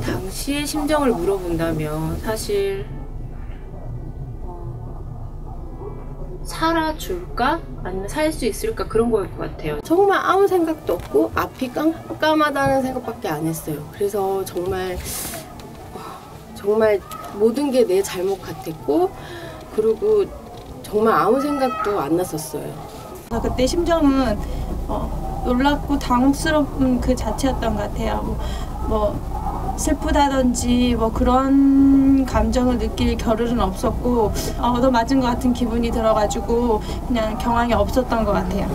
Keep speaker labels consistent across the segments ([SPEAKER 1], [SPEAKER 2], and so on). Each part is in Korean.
[SPEAKER 1] 당시의 심정을 물어본다면 사실 어, 살아줄까? 아니면 살 수 있을까? 그런 거일 것 같아요. 정말 아무 생각도 없고 앞이 깜깜하다는 생각밖에 안 했어요. 그래서 정말 와, 정말 모든 게 내 잘못 같았고 그리고 정말 아무 생각도 안 났었어요.
[SPEAKER 2] 아, 그때 심정은 어, 놀랍고 당황스러운 그 자체였던 것 같아요. 뭐, 뭐 슬프다든지 뭐 그런 감정을 느낄 겨를은 없었고 어, 얻어 맞은 것 같은 기분이 들어가지고 그냥 경황이 없었던 것 같아요.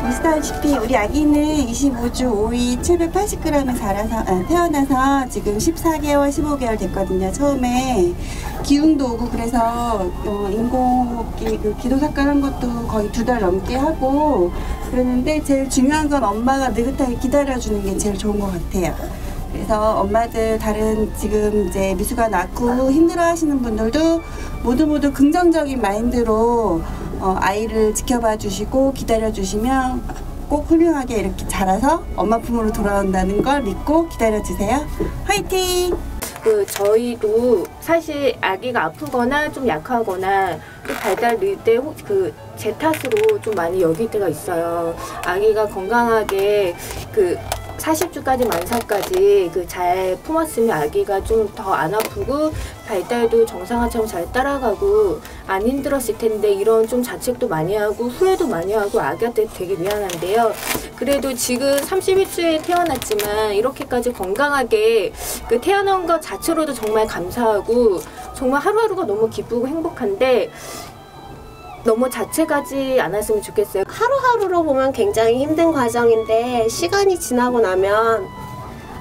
[SPEAKER 3] 보시다시피 우리 아기는 25주 5위 780g에 자라서 아, 태어나서 지금 14개월, 15개월 됐거든요. 처음에 기운도 오고 그래서 어, 인공호흡기 그 기도 삭갈한 것도 거의 두 달 넘게 하고 그랬는데 제일 중요한 건 엄마가 느긋하게 기다려주는 게 제일 좋은 것 같아요. 그래서 엄마들 다른 지금 이제 미수가 낳고 힘들어 하시는 분들도 모두 모두 긍정적인 마인드로 어, 아이를 지켜봐 주시고 기다려 주시면 꼭 훌륭하게 이렇게 자라서 엄마 품으로 돌아온다는 걸 믿고 기다려 주세요. 화이팅!
[SPEAKER 1] 그 저희도 사실 아기가 아프거나 좀 약하거나 또 발달 늘때그 제 탓으로 좀 많이 여길 때가 있어요. 아기가 건강하게 그 40주까지 만사까지 그 잘 품었으면 아기가 좀 더 안 아프고 발달도 정상화처럼 잘 따라가고 안 힘들었을 텐데 이런 좀 자책도 많이 하고 후회도 많이 하고 아기한테 되게 미안한데요. 그래도 지금 31주에 태어났지만 이렇게까지 건강하게 그 태어난 것 자체로도 정말 감사하고 정말 하루하루가 너무 기쁘고 행복한데 너무 자책하지 않았으면 좋겠어요.
[SPEAKER 4] 하루하루로 보면 굉장히 힘든 과정인데 시간이 지나고 나면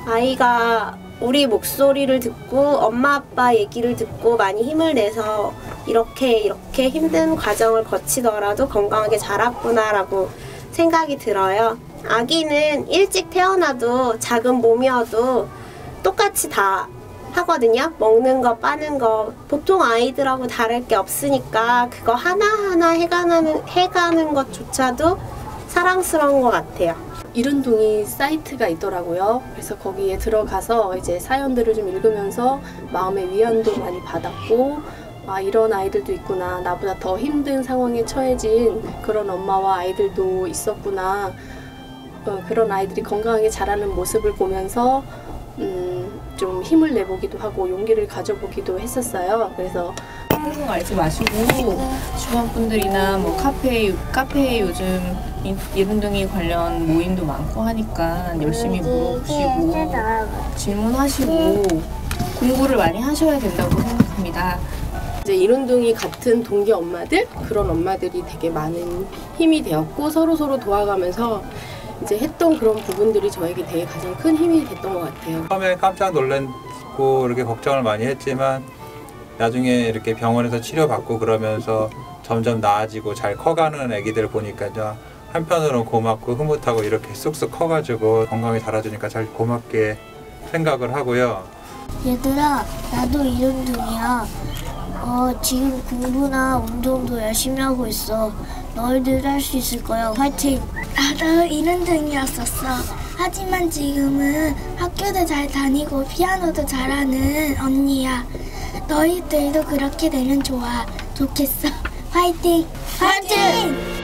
[SPEAKER 4] 아이가 우리 목소리를 듣고 엄마 아빠 얘기를 듣고 많이 힘을 내서 이렇게 이렇게 힘든 과정을 거치더라도 건강하게 자랐구나라고 생각이 들어요. 아기는 일찍 태어나도 작은 몸이어도 똑같이 다 하거든요. 먹는 거, 빠는 거. 보통 아이들하고 다를 게 없으니까 그거 하나하나 해가는, 해가는 것조차도 사랑스러운 것 같아요.
[SPEAKER 1] 이른 동이 사이트가 있더라고요. 그래서 거기에 들어가서 이제 사연들을 좀 읽으면서 마음의 위안도 많이 받았고, 아, 이런 아이들도 있구나. 나보다 더 힘든 상황에 처해진 그런 엄마와 아이들도 있었구나. 어, 그런 아이들이 건강하게 자라는 모습을 보면서, 음, 좀 힘을 내보기도 하고 용기를 가져보기도 했었어요. 그래서
[SPEAKER 5] 한국 알지 마시고 주변 분들이나 뭐 카페 카페에 요즘 이른둥이 관련 모임도 많고 하니까 열심히 물어보시고 질문하시고 공부를 많이 하셔야 된다고 생각합니다.
[SPEAKER 1] 이제 이른둥이 같은 동기 엄마들 그런 엄마들이 되게 많은 힘이 되었고 서로 서로 도와가면서 이제 했던 그런 부분들이 저에게 되게 가장 큰 힘이 됐던 것 같아요.
[SPEAKER 6] 처음에 깜짝 놀랐고 이렇게 걱정을 많이 했지만 나중에 이렇게 병원에서 치료받고 그러면서 점점 나아지고 잘 커가는 아기들 보니까 좀 한편으로는 고맙고 흐뭇하고 이렇게 쑥쑥 커가지고 건강히 자라주니까 잘 고맙게 생각을 하고요.
[SPEAKER 7] 얘들아, 나도 이른둥이야. 어, 지금 공부나 운동도 열심히 하고 있어. 너희들 할 수 있을 거야. 화이팅!
[SPEAKER 8] 나도 이른둥이였었어. 하지만 지금은 학교도 잘 다니고 피아노도 잘하는 언니야. 너희들도 그렇게 되면 좋아. 좋겠어. 화이팅!
[SPEAKER 7] 화이팅!